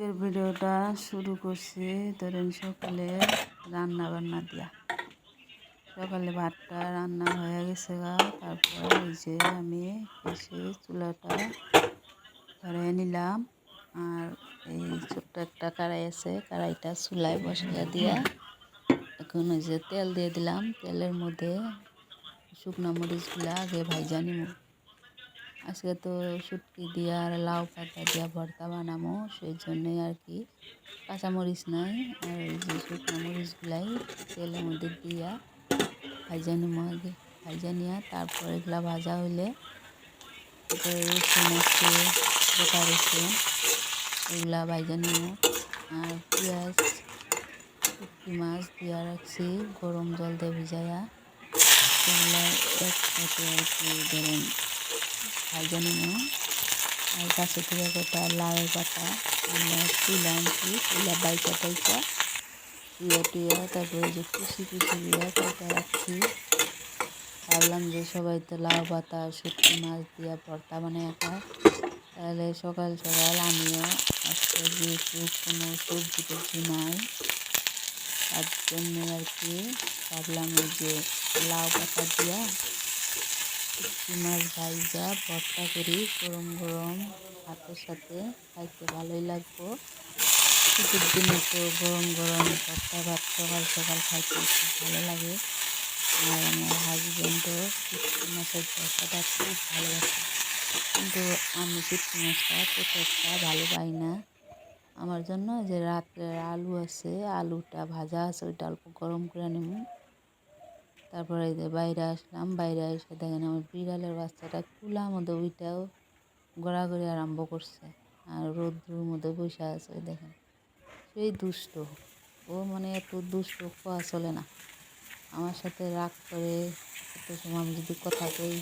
আজকের ভিডিওটা শুরু করছি ধরেন সকালে রান্না বান্না দিয়া। সকালে ভাতটা রান্না হয়ে গেছে গা, তারপর এই যে আমি এসে চুলাটা ধরে নিলাম। আর এই ছোট্ট একটা কড়াই আছে, কড়াইটা চুলায় বসিয়ে দিয়া এখন ওই যে তেল দিয়ে দিলাম। তেলের মধ্যে শুকনো মরিচগুলা আগে ভাইজা নিব আজকে তো শুটকি দিয়া আর লাউ পাতা দিয়া ভর্তা বানাবো সেই জন্যই আর কি কাঁচামরিচ নাই, আর যে শুকনো মরিচগুলাই তেলের মধ্যে দিয়া ভাজা নিব আগে, ভাজা নিয়ে তারপর এগুলা ভাজা হইলে রসুন আছে, গোটা রসুন, এগুলা ভাজা নিব আর পেঁয়াজ, শুটকি মাছ দিয়া রাখছি, গরম জল দিয়ে ভিজাইয়া এগুলা একসাথে আর কি ধরেন ভাজা নিব আর গাছে থেকে গোটা লাউ পাতা তুলা আনছি, তুলা বাইকা টাইকা তুয়া টুয়া, তারপরে যে কুচি কুচি দিয়া কাটা রাখছি। ভাবলাম যে সবাই তো লাউ পাতা, শুটকি মাছ দিয়া ভর্তা বানায় খায়। তাহলে সকাল সকাল আমিও আজকে যেহেতু কোনো সবজি টবজি নাই, তার জন্য আর কি ভাবলাম যে লাউ পাতা দিয়া শুটকি মাছ ভাজা ভর্তা করি, গরম গরম ভাতের সাথে, খাইতে ভালোই লাগবো। শীতের দিনে তো গরম গরম ভর্তা ভাত সকাল সকাল খাইতে খুব ভালো লাগে। আর আমার হাজব্যান্ডও শুটকি মাছের ভর্তাটা খুব ভালোবাসে কিন্তু আমি শুটকি মাছটা প্রত্যেকটা ভালো পাই না। আমার জন্য যে রাত্রের আলু আছে, আলুটা ভাজা আছে, ওইটা অল্প গরম করে নেব। তারপরে এই যে বাইরে আসলাম, বাইরে এসে দেখেন আমার বিড়ালের বাচ্চাটা কুলার মধ্যে ওইটাও গড়াগড়ি আরম্ভ করছে আর রোদ্রুর মধ্যে বসে আছে দেখেন। সেই দুষ্ট, ও মানে এত দুষ্ট খোয়া চলে না। আমার সাথে রাগ করে, এত সময় আমি যদি কথা কই,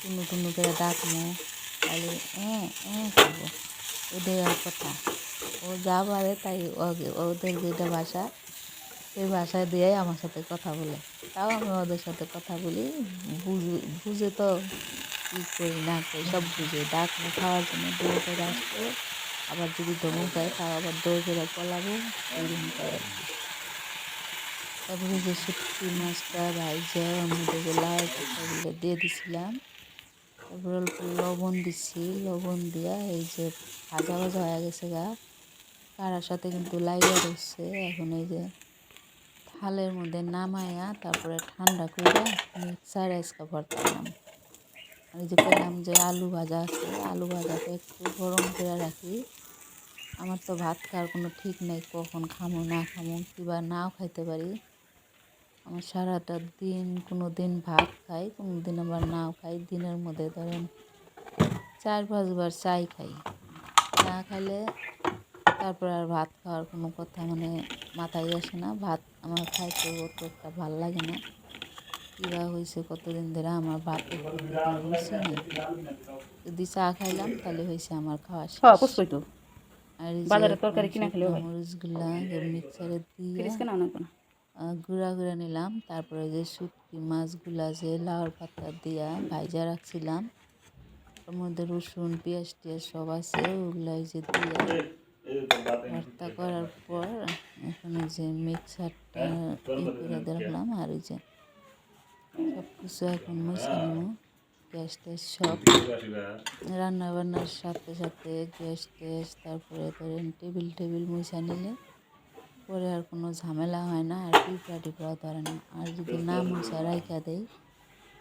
টুনু টুনু করে ডাকমো তাহলে হ্যাঁ হ্যাঁ করব। ওদের আর কথা। ও যা পারে তাই ওদের যেটা ভাষা সেই ভাষা দিয়েই আমার সাথে কথা বলে। তাও আমি ওদের সাথে কথা বলি। বুঝে বুঝে তো কী করি, না করি, সব বুঝে। ডাক খাওয়ার জন্য দৌড় করে আসতো। আবার যদি ধমক দেয়, তাও আবার দৌড় করে পলাবো। এরকম করে। তারপরে যে শুটকি মাছটা ভাইজা যে লাউ দিয়ে দিছিলাম। তারপরে অল্প লবণ দিচ্ছি। লবণ দিয়া এই যে ভাজা ভাজা হয়ে গেছে গা। কারার সাথে কিন্তু লাইয়া রয়েছে এখন এই যে থালের মধ্যে নামাইয়া তারপরে ঠান্ডা করে মিক্সার আইসকা ভর্তা দিলাম আমি যে করলাম যে আলু ভাজা আছে, আলু ভাজাটা একটু গরম করে রাখি। আমার তো ভাত খাওয়ার কোনো ঠিক নেই, কখন খামো, না খামো কিবা নাও খাইতে পারি। আমার সারাটা দিন কোনো দিন ভাত খাই কোনো দিন আবার নাও খাই। দিনের মধ্যে ধরেন চার পাঁচবার চাই খাই। না খাইলে তারপর আর ভাত খাওয়ার কোনো কথা মানে মাথায় আসে না। ভাত আমার খাইতে অত একটা ভালো লাগে না। কীবা হয়েছে কতদিন ধরে আমার ভাত নেই। যদি চা খাইলাম তাহলে হয়েছে আমার খাওয়া শেষ। আর মরিচগুলা মিক্সারে দিয়ে গুঁড়া গুঁড়া নিলাম। তারপরে যে শুটকি মাছগুলা যে লাউর পাতা দিয়া ভাইজা রাখছিলাম ওর মধ্যে রসুন পেঁয়াজ টিয়াজ সব আছে ওগুলাই যে দিয়ে ভর্তা করার পর এখন এই যে মিক্সারটা ই করে দেখলাম আর এই যে সব কিছু এখন মিশানো গ্যাস ট্যাস সব রান্না বান্নার সাথে সাথে গ্যাস ট্যাস তারপরে ধরেন টেবিল টেবিল মুছা নিলে পরে আর কোনো ঝামেলা হয় না আর পিঁপড়া টিপড়াও ধরে না। আর যদি না মুছা রাইখা দেয়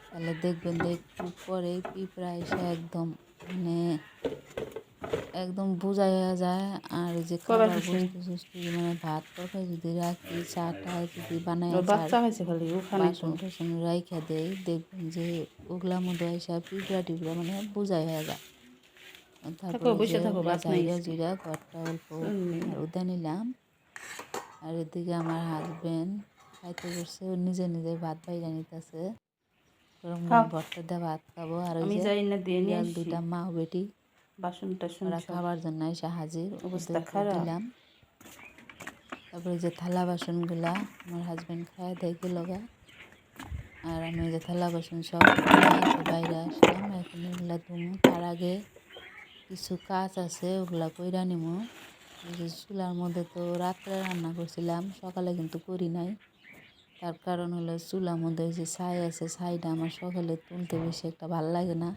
তাহলে দেখবেন যে একটু পরে পিঁপড়া এসে একদম মানে একদম বোঝা যায়। আর যে খাবার বস্তু সুস্তু মানে ভাত তরকারি যদি রাখি চাটা যদি বানাই বাসন টাসন রাইখা দেয় দেখবেন যে ওগুলা মধ্যে এসে পিঁপড়া টিপড়া মানে বোঝাই হয়ে যায় তারপরে জিরা ঘরটা অল্প উদা নিলাম। আর এদিকে আমার হাজবেন্ড খাইতে করছে নিজে নিজে ভাত বাইরা নিতেছে। ভর্তা দিয়ে ভাত খাব। আর ওই যে দুইটা মা বেটি বাসন টাসন ওরা খাবার জন্য এসে হাজির। অবস্থা দিলাম। তারপরে যে থালা বাসনগুলা আমার হাজব্যান্ড খায় দেয় লগা আর আমি যে থালা বাসন সব বাইরে আসলাম। এখন এগুলা ধুমো। তার আগে কিছু কাজ আছে ওগুলা কইরা নিমো। যে চুলার মধ্যে তো রাত্রে রান্না করছিলাম সকালে কিন্তু করি নাই। তার কারণ হলো চুলার মধ্যে যে ছাই আছে, ছাইটা আমার সকালে তুলতে বেশি একটা ভালো লাগে না।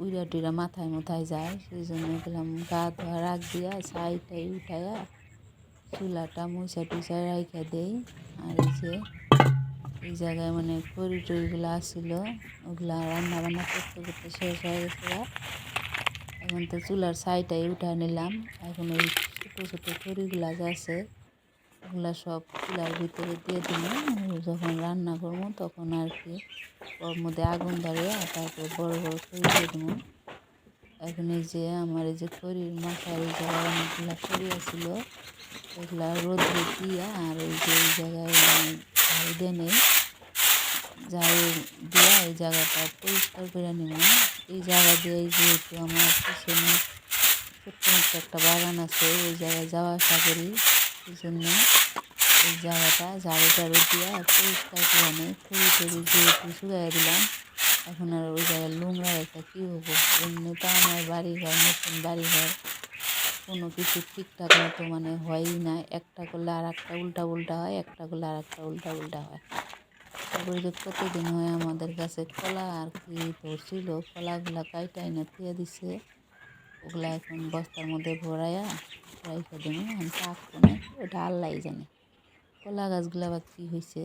উইরা টুইরা মাথায় মাথায় যায়, সেই জন্য গেলাম গা ধোয়া রাখ দিয়া, ছাইটাই উঠাইয়া চুলাটা মুছা টুচা রাইখা দেই। আর যে এই জায়গায় মানে খড়ি টড়িগুলো আসছিল ওগুলা রান্না বান্না করতে করতে শেষ হয়ে গেছে এখন তো চুলার ছাইটাই উঠা নিলাম, এখন ওই ছোটো ছোটো যা আছে ওগুলা সব চুলার ভিতরে দিয়ে দিলাম। যখন রান্না করব তখন আর কি ওর মধ্যে আগুন ধরে আর তারপরে বড় বড় খড়ি দিয়ে দেবো এখন এই যে আমার এই যে খড়ির মাথার এই জায়গায় অনেকগুলা খড়ি আছিল রোদ্রে দিয়া আর এই যে এই জায়গায় ঝাড়ু দিয়ে নেই দিয়া এই জায়গাটা পরিষ্কার করে নিব। এই জায়গা দিয়ে যেহেতু আমার পিছনে ছোট্ট একটা বাগান আছে, ওই জায়গায় যাওয়া আসা করি। জন্য এই জায়গাটা ঝাড়ু টাড়ু দিয়া পরিষ্কার করে নেই খড়ি টড়ি যেহেতু শুকাই দিলাম। এখন আর ওই জায়গায় নোংরা একটা কী হব? এমনি তো আমার বাড়ি ঘর নতুন বাড়ি ঘর কোনো কিছু ঠিকঠাক মতো মানে হয়ই না। একটা করলে আর একটা উল্টা উল্টা হয়, একটা করলে আর একটা উল্টা উল্টা হয়। তারপরে যে প্রতিদিন হয় আমাদের কাছে কলা আর কি ধরছিল কলাগুলা কাইটাই না থুয়ে দিছে। ওগুলা এখন বস্তার মধ্যে ভরাইয়া রাইখা দেবো আমি পাকবো না ওটা আল্লাহ জানে। কলা গাছগুলো আবার কী হয়েছে